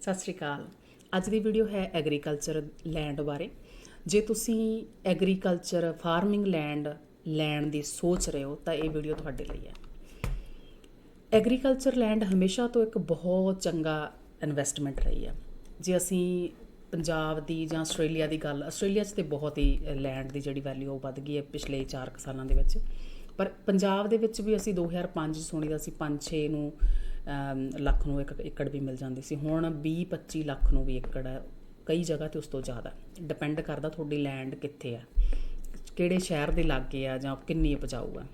ਸਤਿ ਸ਼੍ਰੀ ਅਕਾਲ। ਅੱਜ ਦੀ ਵੀਡੀਓ ਹੈ ਐਗਰੀਕਲਚਰ ਲੈਂਡ ਬਾਰੇ। ਜੇ ਤੁਸੀਂ ਐਗਰੀਕਲਚਰ ਫਾਰਮਿੰਗ ਲੈਂਡ ਲੈਣ ਦੀ ਸੋਚ ਰਹੇ ਹੋ, ਤਾਂ ਇਹ ਵੀਡੀਓ ਤੁਹਾਡੇ ਲਈ ਹੈ। ਐਗਰੀਕਲਚਰ ਲੈਂਡ ਹਮੇਸ਼ਾ ਤੋਂ ਇੱਕ ਬਹੁਤ ਚੰਗਾ ਇਨਵੈਸਟਮੈਂਟ ਰਹੀ ਹੈ। ਜੇ ਅਸੀਂ ਪੰਜਾਬ ਦੀ ਜਾਂ ਆਸਟ੍ਰੇਲੀਆ ਦੀ ਗੱਲ, ਆਸਟ੍ਰੇਲੀਆ 'ਚ ਤੇ ਬਹੁਤ ਹੀ ਲੈਂਡ ਦੀ ਜਿਹੜੀ ਵੈਲਿਊ ਉਹ ਵੱਧ ਗਈ ਹੈ ਪਿਛਲੇ 4 ਸਾਲਾਂ ਦੇ ਵਿੱਚ। ਪਰ ਪੰਜਾਬ ਦੇ ਵਿੱਚ ਵੀ ਅਸੀਂ 2005 'ਚ ਸੁਣੀ ਦਾ ਸੀ 5-6 ਨੂੰ ਲੱਖ ਨੂੰ ਇੱਕ ਏਕੜ ਵੀ ਮਿਲ ਜਾਂਦੀ ਸੀ। ਹੁਣ 20-25 ਲੱਖ ਨੂੰ ਵੀ ਏਕੜ ਹੈ। ਕਈ ਜਗ੍ਹਾ ਤੇ ਉਸ ਤੋਂ ਜ਼ਿਆਦਾ। ਡਿਪੈਂਡ ਕਰਦਾ ਤੁਹਾਡੀ ਲੈਂਡ ਕਿੱਥੇ ਆ ਕਿਹੜੇ ਸ਼ਹਿਰ ਦੇ ਲਾਗੇ ਆ ਜਾਂ ਕਿੰਨੀ ਉਪਜਾਊ ਆ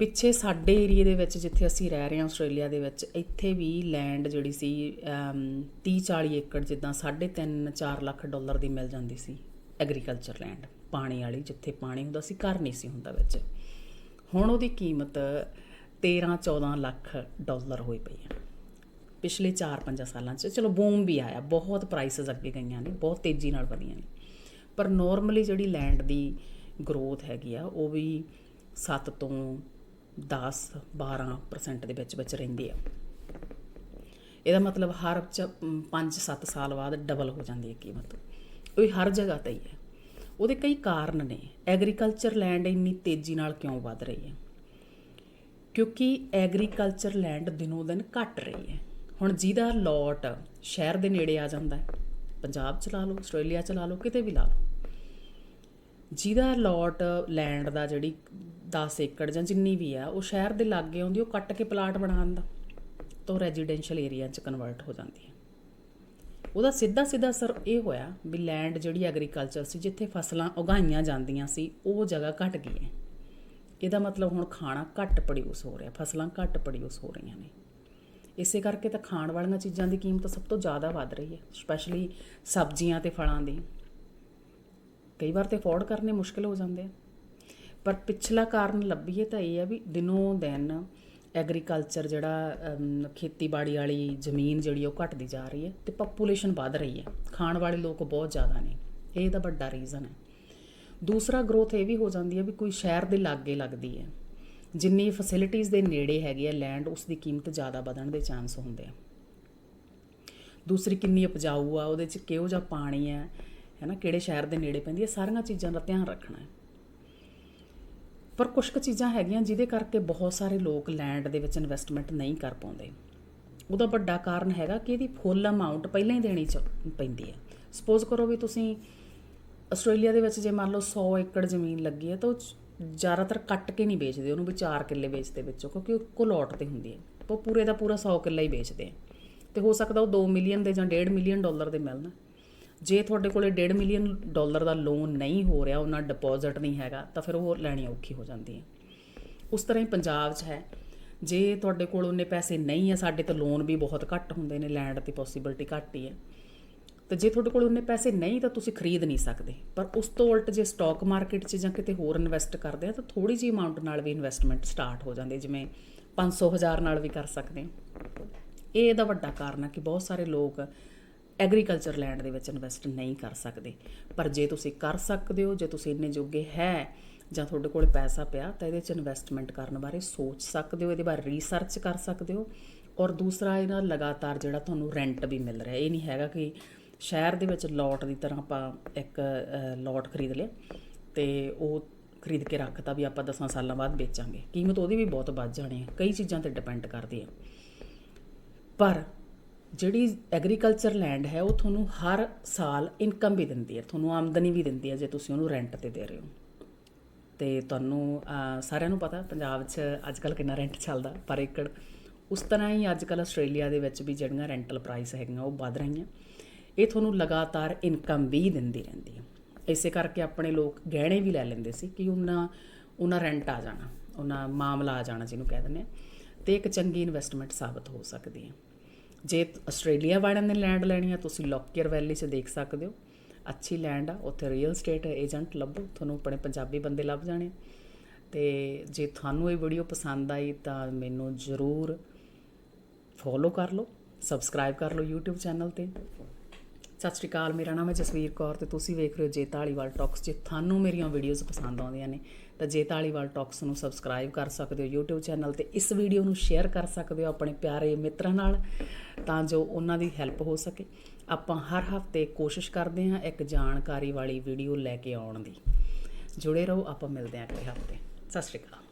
ਪਿੱਛੇ ਸਾਡੇ ਏਰੀਆ ਦੇ ਵਿੱਚ ਜਿੱਥੇ ਅਸੀਂ ਰਹਿ ਰਹੇ ਹਾਂ, ਆਸਟ੍ਰੇਲੀਆ ਦੇ ਵਿੱਚ, ਇੱਥੇ ਵੀ ਲੈਂਡ ਜਿਹੜੀ ਸੀ 30 40 ਏਕੜ ਜਿੱਦਾਂ 3.5 4 ਲੱਖ ਡਾਲਰ ਦੀ ਮਿਲ ਜਾਂਦੀ ਸੀ। ਐਗਰੀਕਲਚਰ ਲੈਂਡ ਪਾਣੀ ਵਾਲੀ, ਜਿੱਥੇ ਪਾਣੀ ਹੁੰਦਾ ਸੀ, ਘਰ ਨਹੀਂ ਸੀ ਹੁੰਦਾ ਵਿੱਚ। ਹੁਣ ਉਹਦੀ ਕੀਮਤ 13 14 ਲੱਖ ਡਾਲਰ ਹੋਈ ਪਈ ਹੈ। ਪਿਛਲੇ 4-5 ਸਾਲਾਂ 'ਚ। ਚਲੋ ਬੂਮ ਵੀ ਆਇਆ। ਬਹੁਤ ਪ੍ਰਾਈਸਸ ਅੱਗੇ ਗਈਆਂ ਨੇ। ਬਹੁਤ ਤੇਜ਼ੀ ਨਾਲ ਵਧੀਆਂ ਨੇ। ਪਰ ਨਾਰਮਲੀ ਜਿਹੜੀ ਲੈਂਡ ਦੀ ਗਰੋਥ ਹੈਗੀ ਆ, ਉਹ ਵੀ 7 ਤੋਂ 10-12% ਦੇ ਵਿੱਚ ਵਿੱਚ ਰਹਿੰਦੀ ਆ। ਇਹਦਾ ਮਤਲਬ ਹਰ 5-7 ਸਾਲ ਬਾਅਦ ਡਬਲ ਹੋ ਜਾਂਦੀ ਹੈ ਕੀਮਤ। ਉਹ ਹਰ ਜਗ੍ਹਾ ਤੇ ਹੀ ਹੈ। ਉਹਦੇ ਕਈ ਕਾਰਨ ਨੇ। ਐਗਰੀਕਲਚਰ ਲੈਂਡ ਇੰਨੀ ਤੇਜ਼ੀ ਨਾਲ ਕਿਉਂ ਵੱਧ ਰਹੀ ਹੈ? ਕਿਉਂਕਿ ਐਗਰੀਕਲਚਰ ਲੈਂਡ ਦਿਨੋਂ ਦਿਨ ਘਟ ਰਹੀ ਹੈ। ਹੁਣ ਜਿਹਦਾ ਲੋਟ ਸ਼ਹਿਰ ਦੇ ਨੇੜੇ ਆ ਜਾਂਦਾ ਹੈ, ਪੰਜਾਬ ਚ ਲਾ ਲਓ, ਆਸਟ੍ਰੇਲੀਆ ਚ ਲਾ ਲਓ, ਕਿਤੇ ਵੀ ਲਾ ਲਓ। ਜਿਹਦਾ ਲੋਟ ਲੈਂਡ ਦਾ ਜਿਹੜੀ 10 ਏਕੜ ਜਾਂ ਜਿੰਨੀ ਵੀ ਆ, ਉਹ ਸ਼ਹਿਰ ਦੇ ਲਾਗੇ ਆਉਂਦੀ, ਉਹ ਕੱਟ ਕੇ ਪਲਾਟ ਬਣਾਉਣ ਦਾ, ਤਾਂ ਰੈਜ਼ੀਡੈਂਸ਼ੀਅਲ ਏਰੀਆ 'ਚ ਕਨਵਰਟ ਹੋ ਜਾਂਦੀ ਹੈ। ਉਹਦਾ ਸਿੱਧਾ ਸਿੱਧਾ ਅਸਰ ਇਹ ਹੋਇਆ ਵੀ ਲੈਂਡ ਜਿਹੜੀ ਐਗਰੀਕਲਚਰ ਸੀ, ਜਿੱਥੇ ਫਸਲਾਂ ਉਗਾਈਆਂ ਜਾਂਦੀਆਂ ਸੀ, ਉਹ ਜਗ੍ਹਾ ਘਟ ਗਈ ਹੈ। ਇਹਦਾ ਮਤਲਬ ਹੁਣ ਖਾਣਾ ਘੱਟ ਪ੍ਰੋਡਿਊਸ ਹੋ ਰਿਹਾ, ਫਸਲਾਂ ਘੱਟ ਪ੍ਰੋਡਿਊਸ ਹੋ ਰਹੀਆਂ ਨੇ। ਇਸੇ ਕਰਕੇ ਤਾਂ ਖਾਣ ਵਾਲੀਆਂ ਚੀਜ਼ਾਂ ਦੀ ਕੀਮਤ ਸਭ ਤੋਂ ਜ਼ਿਆਦਾ ਵੱਧ ਰਹੀ ਹੈ ਸਪੈਸ਼ਲੀ ਸਬਜ਼ੀਆਂ ਤੇ ਫਲਾਂ ਦੀ। ਕਈ ਵਾਰ ਤੇ ਅਫੋਰਡ ਕਰਨੇ ਮੁਸ਼ਕਲ ਹੋ ਜਾਂਦੇ ਆ। ਪਰ ਪਿਛਲਾ ਕਾਰਨ ਲੱਭੀਏ ਤਾਂ ਇਹ ਆ ਵੀ ਦਿਨੋਂ ਦਿਨ ਐਗਰੀਕਲਚਰ ਜਿਹੜਾ ਖੇਤੀਬਾੜੀ ਵਾਲੀ ਜ਼ਮੀਨ ਜਿਹੜੀ ਉਹ ਘਟਦੀ ਜਾ ਰਹੀ ਹੈ ਤੇ ਪੋਪੂਲੇਸ਼ਨ ਵੱਧ ਰਹੀ ਹੈ। ਖਾਣ ਵਾਲੇ ਲੋਕ ਬਹੁਤ ਜ਼ਿਆਦਾ ਨੇ, ਇਹ ਤਾਂ ਵੱਡਾ ਰੀਜ਼ਨ ਹੈ। ਦੂਸਰਾ ਗਰੋਥ ਇਹ ਵੀ ਹੋ ਜਾਂਦੀ ਹੈ ਵੀ ਕੋਈ ਸ਼ਹਿਰ ਦੇ ਲਾਗੇ ਲੱਗਦੀ ਹੈ। ਜਿੰਨੀ ਫੈਸਿਲਿਟੀਆਂ ਦੇ ਨੇੜੇ ਹੈਗੇ ਆ ਲੈਂਡ ਉਸ ਦੀ ਕੀਮਤ ਜ਼ਿਆਦਾ ਵਧਣ ਦੇ ਚਾਂਸ ਹੁੰਦੇ ਆ। ਦੂਸਰੀ ਕਿੰਨੀ ਉਪਜਾਊ ਆ, ਉਹਦੇ ਚ ਕਿਹੋ ਜਿਹਾ ਪਾਣੀ ਹੈ ਹੈਨਾ, ਕਿਹੜੇ ਸ਼ਹਿਰ ਦੇ ਨੇੜੇ ਪੈਂਦੀ ਹੈ ਸਾਰੀਆਂ ਚੀਜ਼ਾਂ ਦਾ ਧਿਆਨ ਰੱਖਣਾ ਹੈ। ਪਰ ਕੁਝ ਕੁ ਚੀਜ਼ਾਂ ਹੈਗੀਆਂ ਜਿਹਦੇ ਕਰਕੇ ਬਹੁਤ ਸਾਰੇ ਲੋਕ ਲੈਂਡ ਦੇ ਵਿੱਚ ਇਨਵੈਸਟਮੈਂਟ ਨਹੀਂ ਕਰ ਪਾਉਂਦੇ। ਉਹਦਾ ਵੱਡਾ ਕਾਰਨ ਹੈਗਾ ਕਿ ਇਹਦੀ ਫੁੱਲ ਅਮਾਉਂਟ ਪਹਿਲਾਂ ਹੀ ਦੇਣੀ ਚ ਪੈਂਦੀ ਹੈ। ਸਪੋਜ਼ ਕਰੋ ਵੀ ਤੁਸੀਂ ਆਸਟ੍ਰੇਲੀਆ ਦੇ ਵਿੱਚ ਜੇ ਮੰਨ ਲਓ 100 ਏਕੜ ਜ਼ਮੀਨ ਲੱਗੀ ਹੈ ਤਾਂ ਉਹ ਜ਼ਿਆਦਾਤਰ ਕੱਟ ਕੇ ਨਹੀਂ ਵੇਚਦੇ, ਉਹਨੂੰ ਵੀ 4 ਕਿੱਲੇ ਵੇਚਦੇ ਵਿੱਚੋਂ, ਕਿਉਂਕਿ ਉਹ ਇੱਕੋ ਤੇ ਹੁੰਦੀ ਹੈ। ਉਹ ਪੂਰੇ ਦਾ ਪੂਰਾ 100 ਕਿੱਲਾ ਹੀ ਵੇਚਦੇ ਆ ਤੇ ਹੋ ਸਕਦਾ ਉਹ 2 ਮਿਲੀਅਨ ਦੇ ਜਾਂ 1.5 ਮਿਲੀਅਨ ਡਾਲਰ ਦੇ ਮਿਲਣ। ਜੇ ਤੁਹਾਡੇ ਕੋਲੇ 1.5 ਮਿਲੀਅਨ ਡਾਲਰ ਦਾ ਲੋਨ ਨਹੀਂ ਹੋ ਰਿਹਾ, ਉਹਨਾਂ ਡਿਪੋਜ਼ਿਟ ਨਹੀਂ ਹੈਗਾ, ਤਾਂ ਫਿਰ ਉਹ ਲੈਣੀ ਔਖੀ ਹੋ ਜਾਂਦੀ ਹੈ। ਉਸ ਤਰ੍ਹਾਂ ਹੀ ਪੰਜਾਬ 'ਚ ਹੈ। ਜੇ ਤੁਹਾਡੇ ਕੋਲ ਉਹਨੇ ਪੈਸੇ ਨਹੀਂ ਆ ਸਾਡੇ ਤਾਂ ਲੋਨ ਵੀ ਬਹੁਤ ਘੱਟ ਹੁੰਦੇ ਨੇ, ਲੈਂਡ ਦੀ ਪੋਸਿਬਿਲਿਟੀ ਘੱਟ ਹੀ ਹੈ। ਤੇ ਜੇ ਤੁਹਾਡੇ ਕੋਲ ਉਹਨੇ ਪੈਸੇ ਨਹੀਂ ਤਾਂ ਤੁਸੀਂ ਖਰੀਦ ਨਹੀਂ ਸਕਦੇ। ਪਰ ਉਸ ਤੋਂ ਉਲਟ ਜੇ ਸਟਾਕ ਮਾਰਕੀਟ 'ਚ ਜਾਂ ਕਿਤੇ ਹੋਰ ਇਨਵੈਸਟ ਕਰਦੇ ਆ ਤਾਂ ਥੋੜੀ ਜਿਹੀ ਅਮਾਉਂਟ ਨਾਲ ਵੀ ਇਨਵੈਸਟਮੈਂਟ ਸਟਾਰਟ ਹੋ ਜਾਂਦੀ ਹੈ, ਜਿਵੇਂ 500 ਹਜ਼ਾਰ ਨਾਲ ਵੀ ਕਰ ਸਕਦੇ ਹਾਂ। ਇਹ ਇਹਦਾ ਵੱਡਾ ਕਾਰਨ ਹੈ ਕਿ ਬਹੁਤ ਸਾਰੇ ਲੋਕ ਐਗਰੀਕਲਚਰ ਲੈਂਡ ਦੇ ਵਿੱਚ ਇਨਵੈਸਟ ਨਹੀਂ ਕਰ ਸਕਦੇ। ਪਰ ਜੇ ਤੁਸੀਂ ਕਰ ਸਕਦੇ ਹੋ ਜੇ ਤੁਸੀਂ ਇੰਨੇ ਜੋਗੇ ਹੈ ਜਾਂ ਤੁਹਾਡੇ ਕੋਲ ਪੈਸਾ ਪਿਆ ਤਾਂ ਇਹਦੇ 'ਚ ਇਨਵੈਸਟਮੈਂਟ ਕਰਨ ਬਾਰੇ ਸੋਚ ਸਕਦੇ ਹੋ ਇਹਦੇ ਬਾਰੇ ਰਿਸਰਚ ਕਰ ਸਕਦੇ ਹੋ। ਔਰ ਦੂਸਰਾ ਇਹਦਾ ਲਗਾਤਾਰ ਜਿਹੜਾ ਤੁਹਾਨੂੰ ਰੈਂਟ ਵੀ ਮਿਲ ਰਿਹਾ ਇਹ ਨਹੀਂ ਹੈਗਾ ਕਿ ਸ਼ਹਿਰ ਦੇ ਵਿੱਚ ਲੋਟ ਦੀ ਤਰ੍ਹਾਂ ਆਪਾਂ ਇੱਕ ਲੋਟ ਖਰੀਦ ਲਿਆ ਤੇ ਉਹ ਖਰੀਦ ਕੇ ਰੱਖਤਾ ਵੀ ਆਪਾਂ 10 ਸਾਲਾਂ ਬਾਅਦ ਵੇਚਾਂਗੇ। ਕੀਮਤ ਉਹਦੀ ਵੀ ਬਹੁਤ ਵੱਧ ਜਾਣੀ ਹੈ। ਕਈ ਚੀਜ਼ਾਂ ਤੇ ਡਿਪੈਂਡ ਕਰਦੀ ਹੈ। ਪਰ ਜਿਹੜੀ ਐਗਰੀਕਲਚਰ ਲੈਂਡ ਹੈ, ਉਹ ਤੁਹਾਨੂੰ ਹਰ ਸਾਲ ਇਨਕਮ ਵੀ ਦਿੰਦੀ ਹੈ। ਤੁਹਾਨੂੰ ਆਮਦਨੀ ਵੀ ਦਿੰਦੀ ਹੈ ਜੇ ਤੁਸੀਂ ਉਹਨੂੰ ਰੈਂਟ ਤੇ ਦੇ ਰਹੇ ਹੋ। ਤੇ ਤੁਹਾਨੂੰ ਸਾਰਿਆਂ ਨੂੰ ਪਤਾ, ਪੰਜਾਬ 'ਚ ਅੱਜਕੱਲ ਕਿੰਨਾ ਰੈਂਟ ਚੱਲਦਾ। ਪਰ ਏਕੜ ਉਸ ਤਰ੍ਹਾਂ ਹੀ ਅੱਜਕੱਲ ਆਸਟ੍ਰੇਲੀਆ ਦੇ ਵਿੱਚ ਵੀ ਜਿਹੜੀਆਂ ਰੈਂਟਲ ਪ੍ਰਾਈਸ ਹੈਗੀਆਂ, ਉਹ ਵਧ ਰਹੀਆਂ। ਇਹ ਤੁਹਾਨੂੰ ਲਗਾਤਾਰ ਇਨਕਮ ਵੀ ਦਿੰਦੀ ਰਹਿੰਦੀ ਹੈ। ਇਸੇ ਕਰਕੇ ਆਪਣੇ ਲੋਕ ਗਹਿਣੇ ਵੀ ਲੈ ਲੈਂਦੇ ਸੀ ਕਿ ਉਹਨਾਂ ਉਹਨਾਂ ਰੈਂਟ ਆ ਜਾਣਾ, ਉਹਨਾਂ ਮਾਮਲਾ ਆ ਜਾਣਾ ਜਿਹਨੂੰ ਕਹਿ ਦਿੰਦੇ ਆ। ਤੇ ਇੱਕ ਚੰਗੀ ਇਨਵੈਸਟਮੈਂਟ ਸਾਬਤ ਹੋ ਸਕਦੀ ਹੈ। ਜੇ ਆਸਟ੍ਰੇਲੀਆ ਵਾਲਿਆਂ ਨੇ ਲੈਂਡ ਲੈਣੀ ਆ, ਤੁਸੀਂ ਲੋਕੀਅਰ ਵੈਲੀ 'ਚ ਦੇਖ ਸਕਦੇ ਹੋ। ਅੱਛੀ ਲੈਂਡ ਆ, ਉੱਥੇ ਰੀਅਲ ਸਟੇਟ ਏਜੰਟ ਲੱਭੋ, ਤੁਹਾਨੂੰ ਆਪਣੇ ਪੰਜਾਬੀ ਬੰਦੇ ਲੱਭ ਜਾਣੇ ਤੇ ਜੇ ਤੁਹਾਨੂੰ ਇਹ ਵੀਡੀਓ ਪਸੰਦ ਆਈ ਤਾਂ ਮੈਨੂੰ ਜ਼ਰੂਰ ਫੋਲੋ ਕਰ ਲਓ ਸਬਸਕ੍ਰਾਈਬ ਕਰ ਲਓ YouTube ਚੈਨਲ ਤੇ। ਸਤਿ ਸ਼੍ਰੀ ਅਕਾਲ, ਮੇਰਾ ਨਾਮ ਹੈ ਜਸਵੀਰ ਕੌਰ ਤੇ ਤੁਸੀਂ ਵੇਖ ਰਹੇ ਹੋ ਜੇ ਢਾਲੀਵਾਲ ਟਾਕਸ ਜੇ ਤੁਹਾਨੂੰ ਮੇਰੀਆਂ ਵੀਡੀਓਜ਼ ਪਸੰਦ ਆਉਂਦੀਆਂ ਨੇ, ਤਾਂ ਜੇ ਢਾਲੀਵਾਲ ਟਾਕਸ ਨੂੰ ਸਬਸਕ੍ਰਾਈਬ ਕਰ ਸਕਦੇ ਹੋ YouTube ਚੈਨਲ ਤੇ। ਇਸ ਵੀਡੀਓ ਨੂੰ ਸ਼ੇਅਰ ਕਰ ਸਕਦੇ ਹੋ ਆਪਣੇ ਪਿਆਰੇ ਮਿੱਤਰਾਂ ਨਾਲ, ਤਾਂ ਜੋ ਉਹਨਾਂ ਦੀ ਹੈਲਪ ਹੋ ਸਕੇ। ਆਪਾਂ ਹਰ ਹਫ਼ਤੇ ਕੋਸ਼ਿਸ਼ ਕਰਦੇ ਹਾਂ ਇੱਕ ਜਾਣਕਾਰੀ ਵਾਲੀ ਵੀਡੀਓ ਲੈ ਕੇ ਆਉਣ ਦੀ। ਜੁੜੇ ਰਹੋ, ਆਪਾਂ ਮਿਲਦੇ ਹਾਂ ਅਗਲੇ ਹਫ਼ਤੇ। ਸਤਿ ਸ਼੍ਰੀ ਅਕਾਲ।